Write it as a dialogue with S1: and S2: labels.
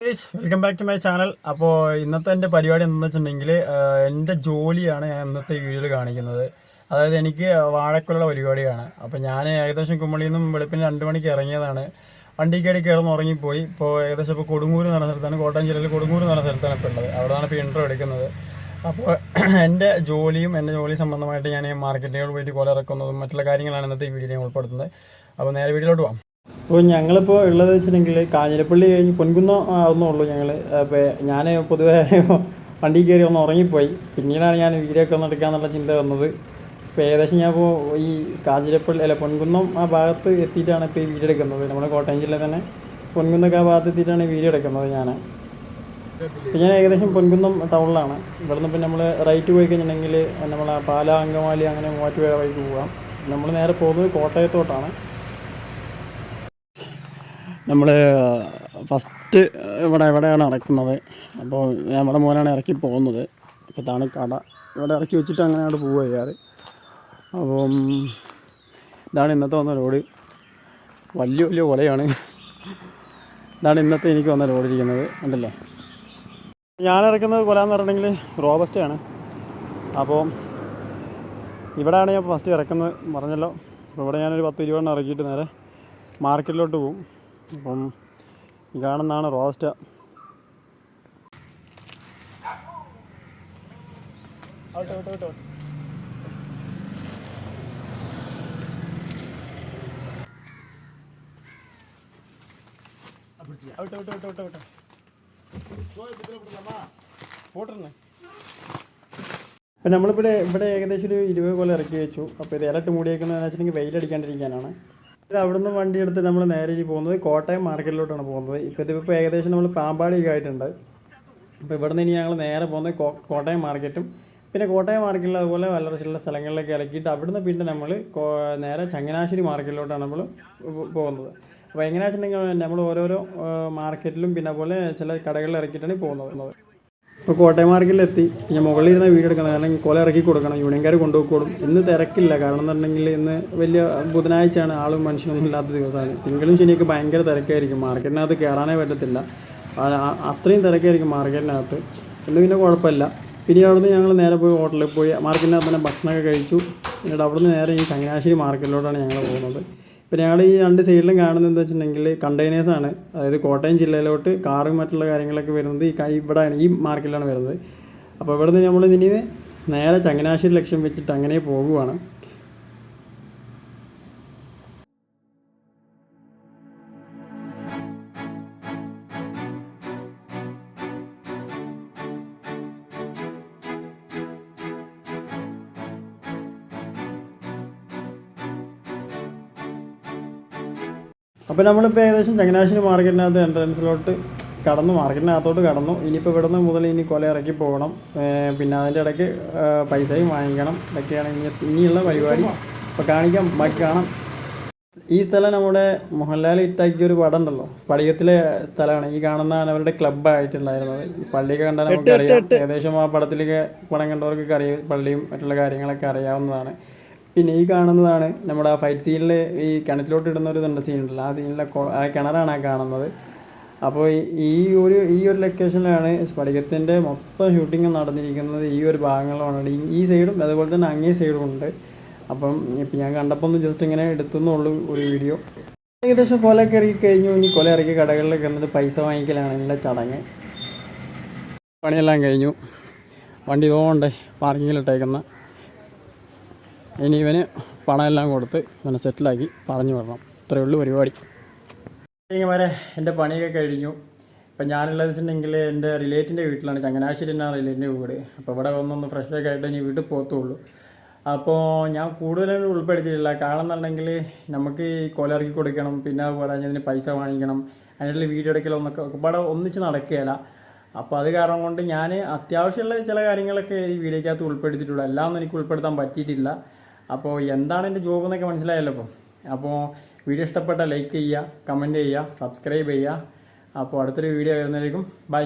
S1: Welcome back to my channel അപ്പോൾ ഇന്നത്തെ എന്റെ പരിപാടി എന്താണെന്ന് വെച്ചിട്ടുണ്ടെങ്കിൽ എന്റെ ജോലിയാണ് ഞാൻ ഇന്നത്തെ വീഡിയോയിൽ കാണിക്കുന്നത്. അതായത് എനിക്ക് വാഴക്കുള്ള പരിപാടിയാണ്. അപ്പോൾ ഞാൻ ഏകദേശം കുമ്മളിയിൽ നിന്നും വെളുപ്പിന് രണ്ട് മണിക്ക് ഇറങ്ങിയതാണ്. വണ്ടി കയറി കിടന്ന് ഉറങ്ങിപ്പോയി. ഇപ്പോൾ ഏകദേശം ഇപ്പോൾ കൊടുങ്ങൂർ എന്ന് പറഞ്ഞ സ്ഥലത്താണ് കോട്ടയം ജില്ലയിൽ കൊടുങ്ങൂർ എന്ന് പറഞ്ഞ സ്ഥലത്താണ് ഇപ്പോൾ ഉള്ളത്. അവിടെയാണ് ഇപ്പോൾ ഇൻട്രോ എടുക്കുന്നത്. അപ്പോൾ എന്റെ ജോലിയും എന്റെ ജോലി സംബന്ധമായിട്ട് ഞാൻ മാർക്കറ്റുകൾ പോയിട്ട് കൊല ഇറക്കുന്നതും മറ്റുള്ള കാര്യങ്ങളാണ് ഇന്നത്തെ ഈ വീഡിയോ ഞാൻ ഉൾപ്പെടുത്തുന്നത്. അപ്പോൾ നേരെ വീഡിയോയിലോട്ട് പോകാം അപ്പോൾ ഞങ്ങളിപ്പോൾ ഉള്ളത് വെച്ചിട്ടുണ്ടെങ്കിൽ കാഞ്ഞിരപ്പള്ളി കഴിഞ്ഞ് പൊൻകുന്നം ആവുന്നുള്ളൂ ഞങ്ങൾ അപ്പോൾ ഞാൻ പൊതുവേ വണ്ടി കയറി ഒന്ന് ഉറങ്ങിപ്പോയി. പിന്നീടാണ് ഞാൻ വീഡിയോ ഒക്കെ ഒന്ന് എടുക്കാന്നുള്ള ചിന്ത വന്നത്. ഇപ്പോൾ ഏകദേശം ഞാൻ ഇപ്പോൾ ഈ കാഞ്ഞിരപ്പള്ളി അല്ല പൊൻകുന്നം ആ ഭാഗത്ത് എത്തിയിട്ടാണ് ഇപ്പോൾ ഈ വീഡിയോ എടുക്കുന്നത്. നമ്മുടെ കോട്ടയം ജില്ലയിൽ തന്നെ പൊൻകുന്നൊക്കെ ആ ഭാഗത്ത് എത്തിയിട്ടാണ് വീഡിയോ എടുക്കുന്നത് ഞാൻ ഇപ്പം ഞാൻ ഏകദേശം പൊൻകുന്നം ടൗണിലാണ്. ഇവിടുന്ന് ഇപ്പം നമ്മൾ റൈറ്റ് പോയി കഴിഞ്ഞിട്ടുണ്ടെങ്കിൽ നമ്മൾ പാല അങ്കമാലി അങ്ങനെ മൂവാറ്റുപുഴ വഴിക്ക് പോകാം നമ്മൾ നേരെ പോകുന്നത് കോട്ടയത്തോട്ടാണ്. നമ്മൾ ഫസ്റ്റ് ഇവിടെ എവിടെയാണ് ഇറക്കുന്നത്. അപ്പോൾ നമ്മുടെ മോനാണ് ഇറക്കി പോകുന്നത്. അപ്പോൾ ഇതാണ് കട. ഇവിടെ ഇറക്കി വെച്ചിട്ട് അങ്ങനെ അവിടെ പോവുക ചെയ്യാറ്. അപ്പം ഇതാണ് ഇന്നത്തെ വന്ന ലോഡ്. വലിയ വലിയ കൊലയാണ്. ഇതാണ് ഇന്നത്തെ എനിക്ക് വന്ന ലോഡ് ഇരിക്കുന്നത്. ഉണ്ടല്ലേ ഞാൻ ഇറക്കുന്നത് കൊല എന്ന് പറഞ്ഞിട്ടുണ്ടെങ്കിൽ റോബസ്റ്റയാണ്. അപ്പോൾ ഇവിടെയാണ് ഞാൻ ഫസ്റ്റ് ഇറക്കുന്നത്. പറഞ്ഞല്ലോ. ഇവിടെ ഞാനൊരു പത്ത് ഇരുപതെണ്ണം ഇറക്കിയിട്ട് നേരെ മാർക്കറ്റിലോട്ട് പോകും അപ്പം ഈ കാണുന്നതാണ് റോസ്റ്റ പോട്ടിരുന്നേ അപ്പം നമ്മളിവിടെ ഇവിടെ ഏകദേശം ഒരു ഇരുപത് കൊല്ലം ഇറക്കി വെച്ചു. അപ്പോൾ ഇത് ഇലട്ട് മൂടിയേക്കുന്നതെന്ന് വെച്ചിട്ടുണ്ടെങ്കിൽ വെയിലടിക്കാണ്ടിരിക്കാനാണ്. അവിടുന്ന് വണ്ടി എടുത്ത് നമ്മൾ നേരെ പോകുന്നത് കോട്ടയം മാർക്കറ്റിലോട്ടാണ് പോകുന്നത്. ഇപ്പോൾ ഇതിപ്പോൾ ഏകദേശം നമ്മൾ പാമ്പാടിയൊക്കെ ആയിട്ടുണ്ട്. അപ്പോൾ ഇവിടുന്ന് ഇനി ഞങ്ങൾ നേരെ പോകുന്നത് കോട്ടയം മാർക്കറ്റും പിന്നെ കോട്ടയം മാർക്കറ്റിൽ അതുപോലെ വല്ലറച്ചിലുള്ള ചില സ്ഥലങ്ങളിലേക്ക് ഇറക്കിയിട്ട് അവിടുന്ന് പിന്നെ നമ്മൾ നേരെ ചങ്ങനാശ്ശേരി മാർക്കറ്റിലോട്ടാണ് നമ്മൾ പോകുന്നത്. അപ്പോൾ എങ്ങനെയാണെന്ന് വെച്ചിട്ടുണ്ടെങ്കിൽ നമ്മൾ ഓരോരോ മാർക്കറ്റിലും പിന്നെ അതുപോലെ ചില കടകളിൽ ഇറക്കിയിട്ടാണ് പോകുന്നത്. ഇപ്പോൾ കോട്ടയം മാർക്കിലെത്തി ഞാൻ മുകളിൽ ഇരുന്ന് വീട് എടുക്കണം. കാരണം കൊല ഇറക്കി കൊടുക്കണം. യൂണിയൻകാർ കൊണ്ടുപോയിക്കോളും. ഇന്ന് തിരക്കില്ല. കാരണം എന്നുണ്ടെങ്കിൽ ഇന്ന് വലിയ ബുധനാഴ്ചയാണ് ആളും മനുഷ്യനൊന്നും ഇല്ലാത്ത ദിവസമാണ്. തിങ്കളും ശനിയൊക്കെ ഭയങ്കര തിരക്കായിരിക്കും. മാർക്കറ്റിനകത്ത് കയറാനേ പറ്റത്തില്ല. അത്രയും തിരക്കായിരിക്കും മാർക്കറ്റിനകത്ത്. ഇന്ന് പിന്നെ കുഴപ്പമില്ല. പിന്നെ അവിടുന്ന് ഞങ്ങൾ നേരെ പോയി ഹോട്ടലിൽ പോയി. മാർക്കറ്റിനകത്ത് തന്നെ ഭക്ഷണമൊക്കെ കഴിച്ചു. എന്നിട്ട് അവിടുന്ന് നേരെ ഈ ചങ്ങനാശ്ശേരി മാർക്കറ്റിലോട്ടാണ് ഞങ്ങൾ പോകുന്നത്. ഇപ്പോൾ ഞങ്ങൾ ഈ രണ്ട് സൈഡിലും കാണുന്നത് എന്താ വെച്ചിട്ടുണ്ടെങ്കിൽ കണ്ടെയ്നേഴ്സാണ് അതായത് കോട്ടയം ജില്ലയിലോട്ട് കാറും മറ്റുള്ള കാര്യങ്ങളൊക്കെ വരുന്നത് ഈ ഇവിടെയാണ് ഈ മാർക്കറ്റിലാണ് വരുന്നത്. അപ്പോൾ ഇവിടുന്ന് നമ്മൾ ഇനി നേരെ ചങ്ങനാശ്ശേരി ലക്ഷ്യം വെച്ചിട്ട് അങ്ങനെ പോകുവാണ് അപ്പോൾ നമ്മളിപ്പോൾ ഏകദേശം ചങ്ങനാശ്ശേരി മാർക്കറ്റിനകത്ത് എൻട്രൻസിലോട്ട് കടന്നു. മാർക്കറ്റിനകത്തോട്ട് കടന്നു. ഇനിയിപ്പോൾ ഇവിടുന്ന് മുതൽ ഇനി കൊല ഇറക്കി പോകണം. പിന്നെ അതിന്റെ ഇടയ്ക്ക് പൈസയും വാങ്ങിക്കണം. ഇതൊക്കെയാണ് ഇനി ഇനിയുള്ള പരിപാടി. അപ്പോൾ കാണിക്കാം. ബാക്കി കാണാം. ഈ സ്ഥലം നമ്മുടെ മോഹൻലാൽ ഇട്ടാക്കിയ ഒരു പടം ഉണ്ടല്ലോ സ്പടികത്തിലെ സ്ഥലമാണ്. ഈ കാണുന്നതാണ് അവരുടെ ക്ലബ്ബായിട്ടുണ്ടായിരുന്നത്. ഈ പള്ളിയൊക്കെ കണ്ടാൽ നമുക്കറിയാം. ഏകദേശം ആ പടത്തിലേക്ക് പടം കണ്ടവർക്കൊക്കെ അറിയാം. പള്ളിയും മറ്റുള്ള കാര്യങ്ങളൊക്കെ അറിയാവുന്നതാണ്. പിന്നെ ഈ കാണുന്നതാണ് നമ്മുടെ ആ ഫൈറ്റ് സീനിൽ ഈ കിണറ്റിലോട്ട് ഇടുന്ന ഒരു ഇതുണ്ട് സീനുണ്ടല്ലോ ആ സീനിലെ ആ കിണറാണ് ആ കാണുന്നത്. അപ്പോൾ ഈ- ഒരു ഈ ഒരു ലൊക്കേഷനിലാണ് സ്ഫടികത്തിന്റെ മൊത്തം ഷൂട്ടിംഗ് നടന്നിരിക്കുന്നത് ഈ ഒരു ഭാഗങ്ങളാണ് ഈ- ഈ സൈഡും അതുപോലെ തന്നെ അങ്ങേ സൈഡും ഉണ്ട്. അപ്പം ഇപ്പം ഞാൻ കണ്ടപ്പോൾ ഒന്ന് ജസ്റ്റ് ഇങ്ങനെ എടുത്തുന്നുള്ളൂ ഒരു വീഡിയോ ഏകദേശം കൊലയൊക്കെ ഇറക്കി കഴിഞ്ഞു. ഇനി കൊല ഇറക്കി കടകളിലൊക്കെ എന്നിട്ട് പൈസ വാങ്ങിക്കലാണ് എന്റെ ചടങ്ങ്. പണിയെല്ലാം കഴിഞ്ഞു. വണ്ടി പോകണ്ടേ പാർക്കിങ്ങിലിട്ടേക്കുന്ന ഇനി ഇവന് പണമെല്ലാം കൊടുത്ത് ഇവനെ സെറ്റിലാക്കി പറഞ്ഞു വിടണം. ഇത്രയേ ഉള്ളൂ പരിപാടി. മാരെ എന്റെ പണിയൊക്കെ കഴിഞ്ഞു. ഇപ്പം ഞാനുള്ളത് വെച്ചിട്ടുണ്ടെങ്കിൽ എന്റെ റിലേറ്റിന്റെ വീട്ടിലാണ്. ചങ്ങനാശ്ശേരി എന്നാണ് റിലേറ്റിന്റെ വീട്. അപ്പോൾ ഇവിടെ വന്നൊന്ന് ഫ്രഷൊക്കെ ആയിട്ട് ഇനി വീട്ടിൽ പോകത്തുള്ളൂ. അപ്പോൾ ഞാൻ കൂടുതലും ഉൾപ്പെടുത്തിയിട്ടില്ല കാരണം എന്നുണ്ടെങ്കിൽ നമുക്ക് ഈ കൊലയിറക്കി കൊടുക്കണം. പിന്നെ അതിന് പൈസ വാങ്ങിക്കണം. അതിനുള്ള വീഡിയോ എടുക്കലൊന്നൊക്കെ ഒരുപാട് ഒന്നിച്ച് നടക്കുകയില്ല. അപ്പോൾ അത് കാരണം കൊണ്ട് ഞാൻ അത്യാവശ്യമുള്ള ചില കാര്യങ്ങളൊക്കെ ഈ വീഡിയോക്കകത്ത് ഉൾപ്പെടുത്തിയിട്ടുള്ളൂ. എല്ലാം ഒന്നും എനിക്ക് ഉൾപ്പെടുത്താൻ പറ്റിയിട്ടില്ല. അപ്പോൾ എന്താണ് എന്റെ ജോബ് എന്നൊക്കെ മനസ്സിലായല്ലോ അപ്പോൾ അപ്പോൾ വീഡിയോ ഇഷ്ടപ്പെട്ട ലൈക്ക് ചെയ്യുക കമന്റ് ചെയ്യുക സബ്സ്ക്രൈബ് ചെയ്യുക. അപ്പോൾ അടുത്തൊരു വീഡിയോ വരുന്നതായിരിക്കും ബൈ